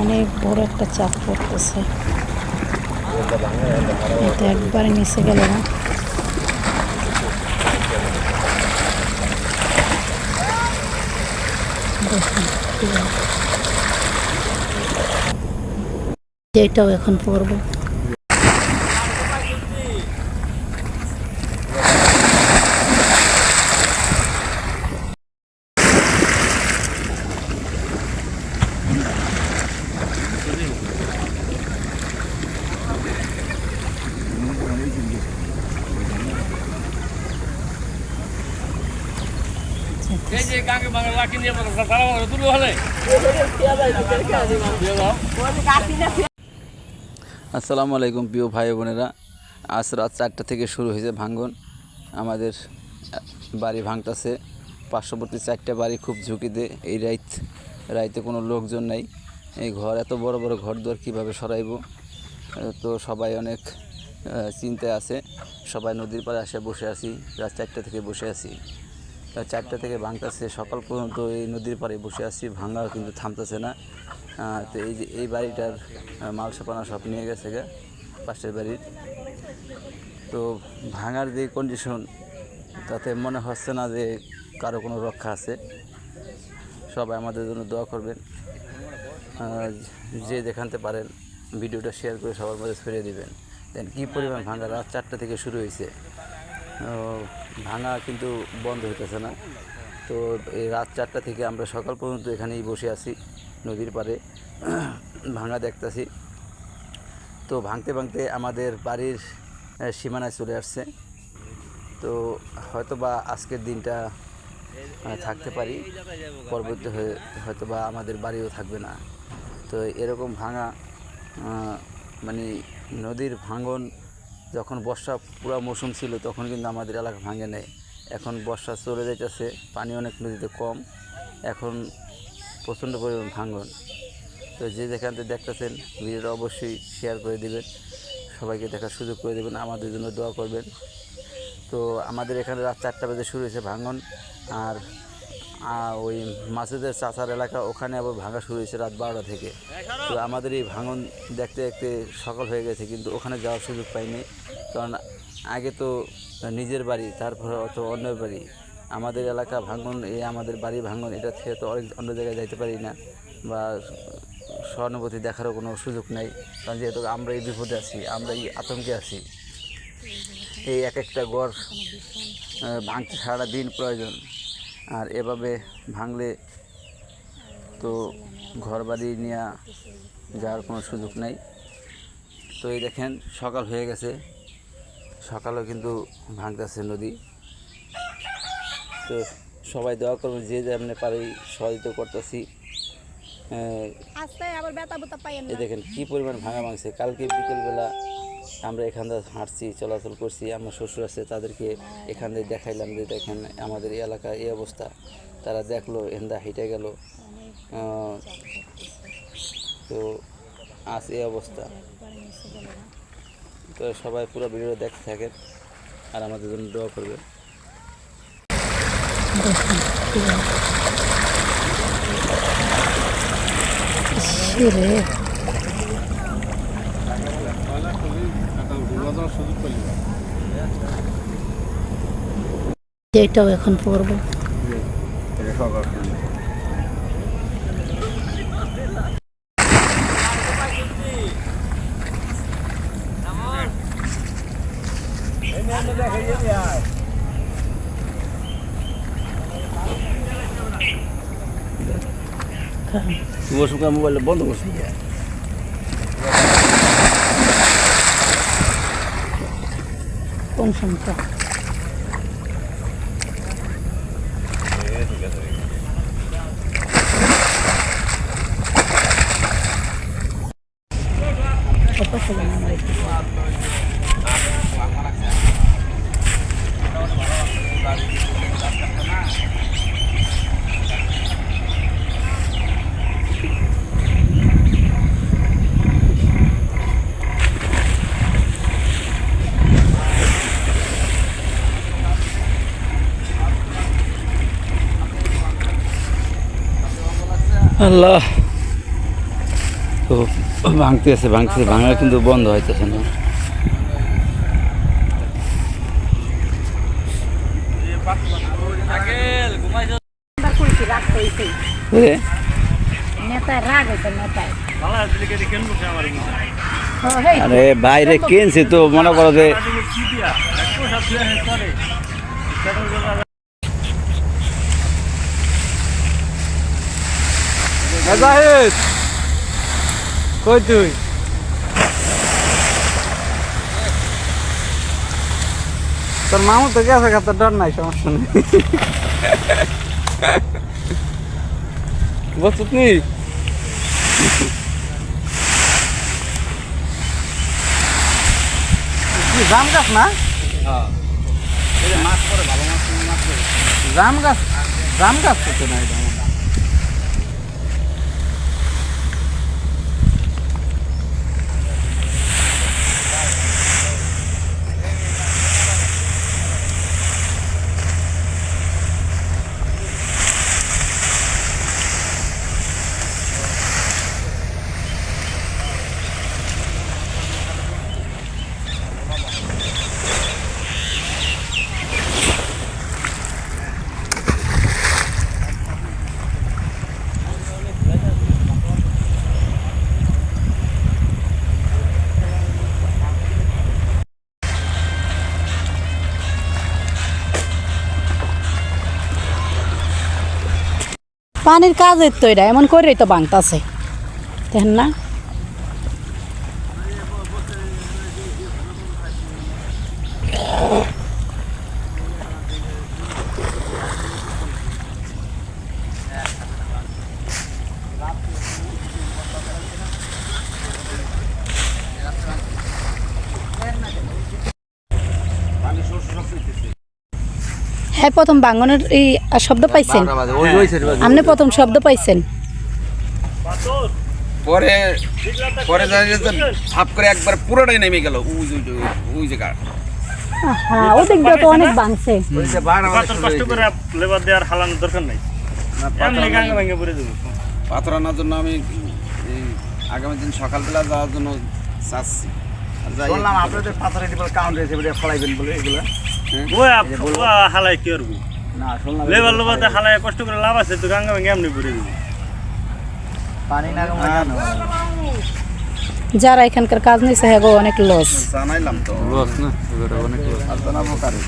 অনেক বড় একটা চাপ পড়তেছে। এটা একবারে নিচে গেল না। এটাও এখন পড়ব। আসসালামু আলাইকুম প্রিয় ভাই বোনেরা। আজ রাত চারটা থেকে শুরু হয়েছে ভাঙ্গন। আমাদের বাড়ি ভাঙতেছে। পার্শ্ববর্তী চারটা বাড়ি খুব ঝুঁকিতে। এই রাইত, রাইতে কোনো লোকজন নাই। এই ঘর, এত বড় বড় ঘর দুয়ার কীভাবে সরাইব? তো সবাই অনেক চিন্তায় আছে। সবাই নদীর পাড়ে আসে, বসে আছি। রাত চারটা থেকে বসে আছি। চারটা থেকে ভাঙতেছে। সকাল পর্যন্ত এই নদীর পাড়ে বসে আছি, ভাঙাও কিন্তু থামতেছে না। তো এই যে, এই বাড়িটার মাল সাপানা সব নিয়ে গেছে গা, পাশের বাড়ির। তো ভাঙার যে কন্ডিশন তাতে মনে হচ্ছে না যে কারও কোনো রক্ষা আছে। সবাই আমাদের জন্য দোয়া করবেন। যে দেখানতে পারেন, ভিডিওটা শেয়ার করে সবার মধ্যে ছড়িয়ে দিবেন। দেন কী পরিমাণ ভাঙা? রাত চারটা থেকে শুরু হয়েছে। ভাঙা কিন্তু বন্ধ হইতেছে না। তো এই রাত চারটা থেকে আমরা সকাল পর্যন্ত এখানেই বসে আছি, নদীর পাড়ে। ভাঙা দেখতেছি। তো ভাঙতে ভাঙতে আমাদের বাড়ির সীমানায় চলে আসছে। তো হয়তো বা আজকের দিনটা থাকতে পারি। পরবর্তী হয়ে হয়তো বা আমাদের বাড়িও থাকবে না। তো এরকম ভাঙা মানে নদীর ভাঙন যখন বর্ষা পুরো মৌসুম ছিল, তখন কিন্তু আমাদের এলাকা ভাঙে নেয় এখন বর্ষা চলে যাইতেছে, পানি অনেক নদীতে কম। এখন প্রচণ্ড পরিমাণ ভাঙন। তো যে যেখান থেকে দেখতেছেন, ভিডিওটা অবশ্যই শেয়ার করে দিবেন। সবাইকে দেখার সুযোগ করে দেবেন, আমাদের জন্য দোয়া করবেন। তো আমাদের এখানে রাত চারটা বাজে শুরু হয়েছে ভাঙন, আর ওই মাসুদের চাচার এলাকা, ওখানে আবার ভাঙা শুরু হয়েছে রাত বারোটা থেকে। তো আমাদের এই ভাঙন দেখতে দেখতে সকাল হয়ে গেছে, কিন্তু ওখানে যাওয়ার সুযোগ পাইনি। কারণ আগে তো নিজের বাড়ি, তারপরে অত অন্যের বাড়ি। আমাদের এলাকা ভাঙন এই আমাদের বাড়ি ভাঙন, এটা থেকে তো অনেক অন্য জায়গায় যাইতে পারি না। বা সহানুভূতি দেখারও কোনো সুযোগ নাই। কারণ যেহেতু আমরা এই বিপদে আছি, আমরা এই আতঙ্কে আছি। এই এক একটা গড় ভাঙতে সারা দিন প্রয়োজন। আর এভাবে ভাঙলে তো ঘর বাড়ি নিয়ে যাওয়ার কোনো সুযোগ নেই। তো এই দেখেন সকাল হয়ে গেছে। সকালেও কিন্তু ভাঙতেছে নদী। তো সবাই দোয়া করবেন যে যেমনি পারি সহযোগিতা করতেছি। এই দেখেন কি পরিমাণ ভাঙা ভাঙছে। কালকে বিকেলবেলা আমরা এখান থেকে হাঁটছি, চলাচল করছি, আমার শ্বশুর আছে, তাদেরকে এখান থেকে দেখাইলাম যে দেখেন আমাদের এই এলাকায় এই অবস্থা। তারা দেখল, এন্দা হেঁটে গেল। তো আজ এই অবস্থা। তো সবাই পুরো ভিডিও দেখতে থাকেন আর আমাদের জন্য দোয়া করবেন। রে। এটাও এখন শুক্র মোবাইল বন্ধ করছি কোন ফোনটা অপাশে জানা আমার একটু। আল্লাহ তো ভাঙতে আছে ভাঙতে ভাঙা কিন্তু বন্ধ হইতেছে না। আরে বাইরে কিনছি তো মনে করো যে জাহিদ! কই তুই? তোর মামু তো গেছে তোর ডর নাই সমস্যা নেই। বলছো তুই জাম গাছ না? জাম গাছ জাম গাছ তো না এটা পানির কাজের তো এটা এমন করেই তো বাংতাছে দেখেন না? হ্যাঁ প্রথম বাঙ্গনের এই শব্দ পাইছেন? আপনি প্রথম শব্দ পাইছেন। পরে পরে ঝাপ করে একবার পুরোটাই নেমে গেল ওই ওই জায়গা হ্যাঁ ওদিক দিয়ে তো অনেক বাংছে কত কষ্ট করে লেবার দেওয়ার হালানোর দরকার নাই। এমনি গাঙ্গে ভাঙ্গে পড়ে দেবো। পাথর আনার জন্য আমি এই আগামী দিন সকালবেলা যাওয়ার জন্য চাচ্ছি আপনাদের কাউন্ট ফলাইবেন বলে এগুলা। ওই আপ- ও হালাই কি করব? না শুনলাম লেবার লোবাতে হালাই কষ্ট করে লাভ আছে তো গাঙ্গে ভাঙ্গে এমনি পড়ে দেবো পানি না কমে জানো? যারা এখানকার কাজ নিয়েছে হ্যাঁ গো অনেক লস জানাইলাম তো। লস না অনেক আর জানাব কারে?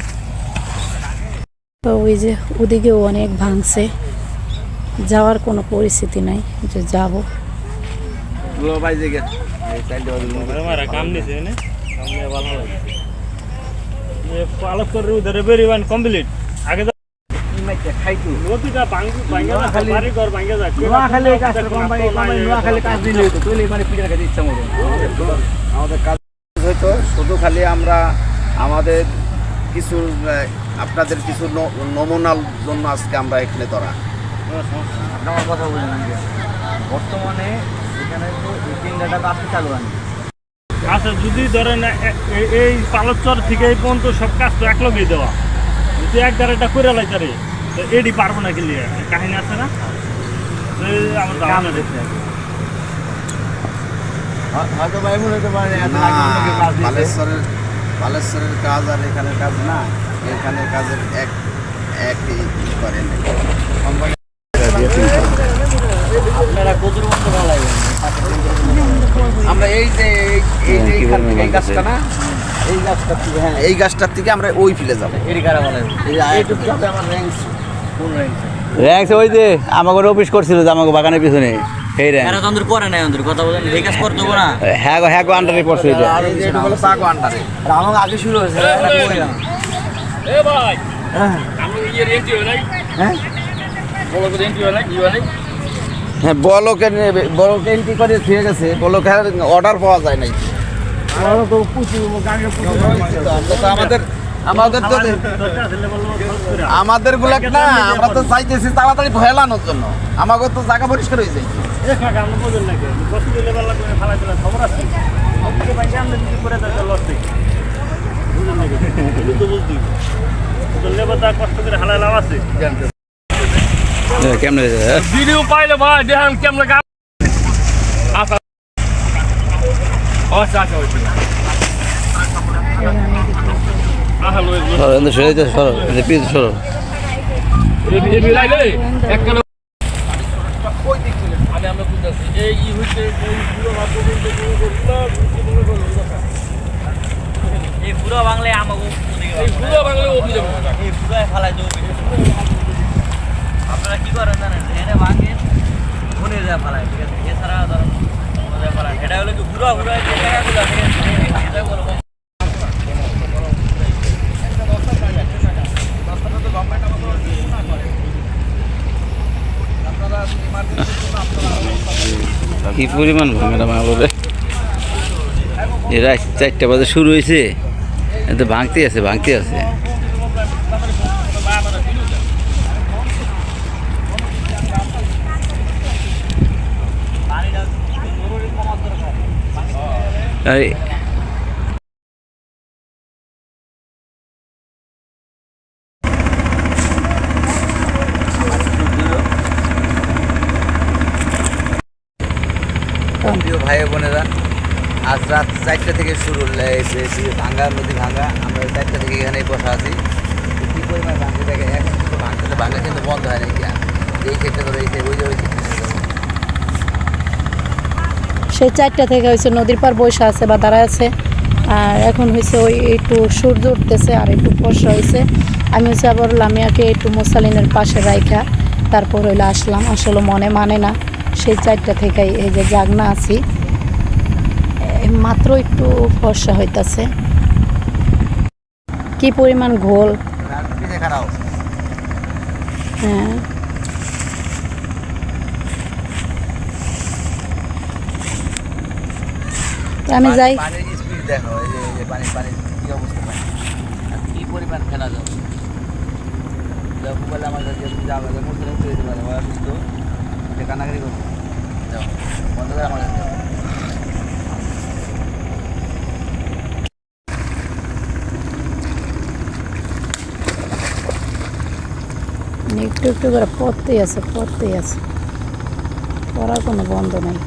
তো ওই যে ওদিকেও অনেক ভাঙছে। যাওয়ার কোনো পরিস্থিতি নাই যে যাব। দুলো। ভাই যে গে- এই সাইডে পালক করে উধারে ওয়ান কমপ্লিট আগে শুধু খালি আমরা আমাদের কিছু আপনাদের কিছু নমুনার জন্য আজকে আমরা এখানে ধরা। কথা বললেন বর্তমানে এখানে তো চালু আনি আচ্ছা যদি ধরেন এই পালকচর থেকে এই পর্যন্ত সব কাজ তো একলগেই দেওয়া। যদি এক গাড়িটা করে লাইতে রে তো এডি পারব না কি কাহিনী আছে না? আমার দেখতে হয়তো ভাই মনে হতে পারে কাজ বালেশ্বরের বালেশ্বরের কাজ আর এখানের কাজ না এখানে কাজের এক একই করেন কোম্পানি আপনারা কদুর মতো ভালো আমরা এই যে এই- এই যে এই গাছটা না এই গাছটা থেকে হ্যাঁ এই গাছটার থেকে আমরা ওই ফিলে যাব। এরি কারা বলে এইটুকু যাবে আমার র্যাঙ্ক কোন র্যাঙ্ক র্যাঙ্কস ওই যে আমাকে অফিস করছিল যে আমাকে বাগানের পিছনে। এই র্যাঙ্ক। এরা তো আমাদের করে নাই আমাদের কথা বলেন এই কাজ করতে না। হ্যাঁ গো হ্যাঁ গো আন্ডারে পড়ছে এটা এই যে। এটা হলো পাগো আন্ডারে আর আমার আগে শুরু হয়েছে এ ভাই! আমি ইয়ে হয়। নাই। হ্যাঁ। বলো তো এন্ট্রি হয় নাই কি হয় নাই? হ্যাঁ বলকে বলকে এন্ট্রি করে ফিরে গেছে। বলকে অর্ডার পাওয়া যায় নাই। আমাদের তো আমাদেরগুলা না, আমরা তো চাইতেছি তাড়াতাড়ি ভয়েলানোর জন্য। আমাকে তো জায়গা পরিষ্কার হয়ে যায়। কষ্ট করে হালাই লাভ আছে কেমন ভিডিও পাইলে ভাই দেখান কেমন আচ্ছা। আচ্ছা ঠিক আছে। সরো থেকে সরে যেতে সরো। থেকে পিছু সরো এই পুরো বাংলায় আমাকে এই পুরো বাংলায় এই পুরো ফালাই দেবো। আপনারা কি করেন জানেন? ঠিক আছে? এছাড়া ধরেন এটা হলো কি পুরো পুরো যে জায়গাগুলো আছে? এটা বলব। কি পরিমাণ ভাঙাটা ভাঙলো এরা চারটা বাজে শুরু হয়েছে এতে ভাঙতে আছে ভাঙতে আছে। প্রিয় ভাই বোনেরা, আজ রাত চারটা থেকে শুরু ভাঙ্গা, নদী ভাঙ্গা, আমরা চারটা থেকে এখানে বসা আছি। কি পরিমাণ ভাঙতে এখন কিন্তু ভাঙ্গা কিন্তু বন্ধ হয় না কি এই ক্ষেত্রে ধরো এই ওই যে সেই চারটা থেকে হয়েছে নদীর পার বৈশা আছে বা দাঁড়ায় আছে। আর এখন হয়েছে ওই একটু সূর্য উঠতেছে আর একটু ফর্সা হয়েছে। আমি হচ্ছে আবার লামিয়াকে একটু মোসালিনের পাশে রাইখা তারপর হইলে আসলাম। আসলে মনে মানে না সেই চারটা থেকে এই যে জাগনা আছি। মাত্র একটু ফর্সা হইতাছে। কি পরিমাণ ঘোল। হ্যাঁ। আমি যাই। পানির স্পিড দেখো এই যে পানি কি অবস্থা পানি? আর কি পরিমাণ ফেলা যাবে যখন বলে আমার কাছে তুমি যাবে মুখে মুখে দিতে পারে ওরা কিন্তু যে কানাকারি করবে যাও বন্ধ করে আমার কাছে একটু একটু করে পড়তেই আছে পড়তেই আছে। পড়ার কোনো বন্ধ নেই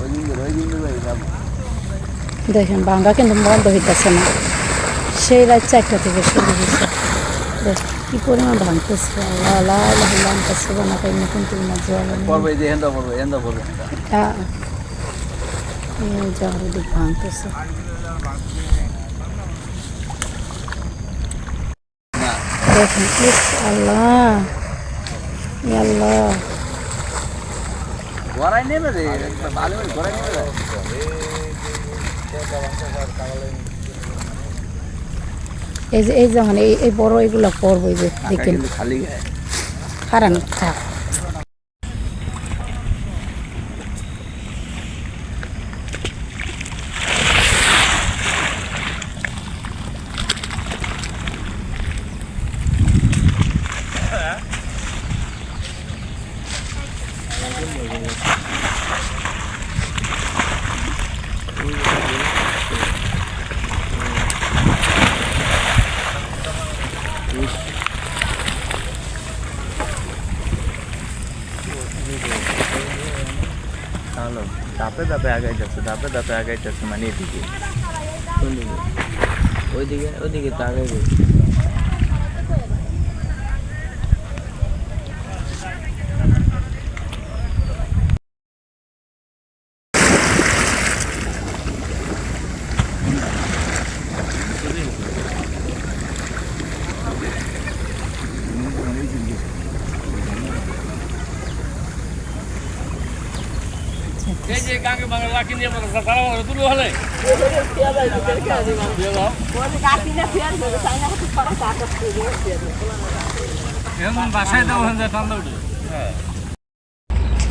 ওই দিন ধরে, ওই দিন ধরে যাব দেখেন ভাঙ্গা কিন্তু বন্ধ হইতেছে না। সেই রাত চারটা থেকে শুরু হয়েছে দেখ কি পরিমাণ ভাঙতেছে। আল্লাহ আল্লাহ আনতেছে বানা পড়ব হ্যাঁ জল ভাঙতেছে। দেখেন আল্লাহ আল্লাহ। গড়াই নেবে রে ভালো গড়াই নেবে। এই যে এই যেমন এই এই বড় এগুলো পড়ব এই যে দেখেন। খালি। খারান থাক। ধাপে ধাপে আগাইতেছে ধাপে ধাপে আগাইতেছে মানে এদিকে কোন দিকে ওইদিকে ওইদিকে তো আগাইবে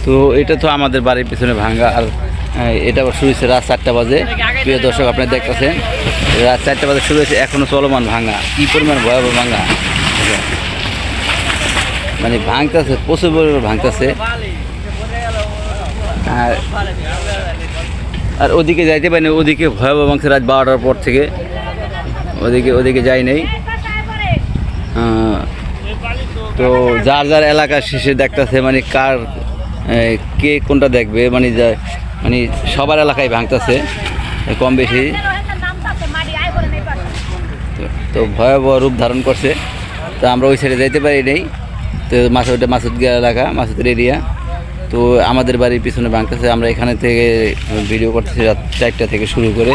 তো এটা তো আমাদের বাড়ির পিছনে ভাঙ্গা, আর এটা শুরু হয়েছে রাত চারটা বাজে। প্রিয় দর্শক আপনি দেখতেছেন, রাত চারটা বাজে শুরু হয়েছে, এখনও চলমান ভাঙ্গা, কি পরিমাণ ভয়াবহ ভাঙ্গা। মানে ভাঙতেছে, প্রচুর পরিমাণ ভাঙতেছে। আর আর ওদিকে যাইতে পারিনি, ওদিকে ভয়াবহ ভাঙছে রাত বারোটার পর থেকে। ওদিকে ওদিকে যাই নাই। তো যার যার এলাকা শেষে দেখতেছে মানে কার কে কোনটা দেখবে মানে যা- মানে সবার এলাকায় ভাঙতেছে, কম বেশি। তো- ভয়াবহ রূপ ধারণ করছে। তো আমরা ওই সাইডে যাইতে পারি নেই। তো ওটা মাসুদগিয়া এলাকা, মাসুদের এরিয়া তো আমাদের বাড়ির পিছনে ভাঙতেছে আমরা এখানে থেকে ভিডিও করতেছি রাত চারটা থেকে শুরু করে।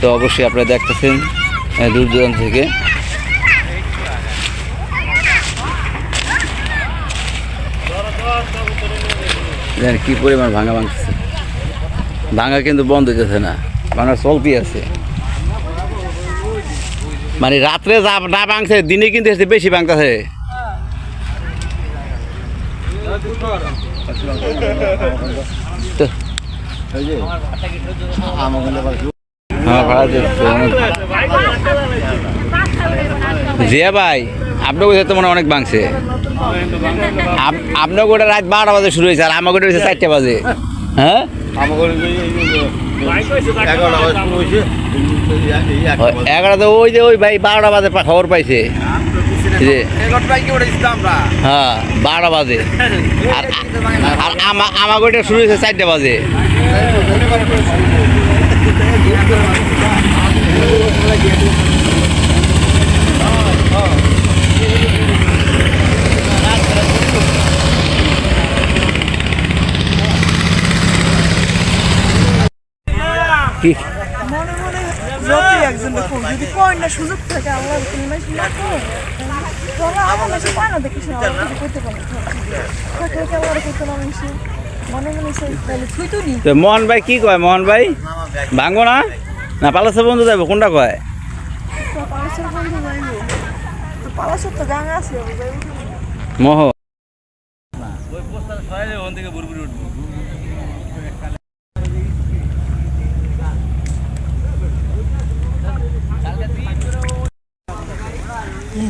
তো অবশ্যই আপনারা দেখতেছেন দূর দূরান্ত থেকে। কী পরিমাণ ভাঙা ভাঙতেছে। ভাঙা কিন্তু বন্ধ হইতেছে না, ভাঙা চলতি আছে। মানে রাত্রে যা না ভাঙছে, দিনে কিন্তু বেশি ভাঙতেছে। জিয়া ভাই, আপনার কোথায় তো মনে অনেক আপ- আপনার গোটা রাত বারোটা বাজে শুরু হয়েছে, আর আমার গোটা হয়েছে চারটে বাজে। হ্যাঁ? এগারোটা ওই যে ওই ভাই বারোটা বাজে খবর পাইছে। হ্যাঁ বারোটা বাজে। আর আর আমা- আমার গোটা শুরু হয়েছে চারটে বাজে। কি? যতই একজন দেখুন যদি কয় না সুযোগ থাকে আল্লাহর আমার দেখিস না কিছু করতে পারে থাকলে করতে মনে মনে তাহলে তুই তো নি। তো মোহন ভাই কি কয়? মোহন ভাই? ভাঙবো না? না পালাসের বন্ধু যাব কোনটা কয়? তো পালাসের বন্ধু যাইব। তো পালাসের তো গাঙ আছে যাইব। মোহ। এই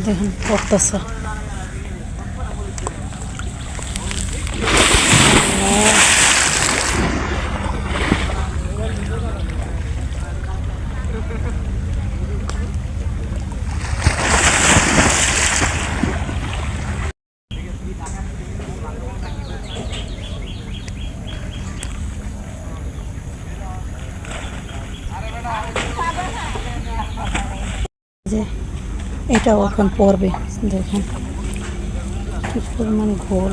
দেখুন পড়তেছে। এটাও এখন পড়বে দেখেন। কি পরিমাণ ঘোল।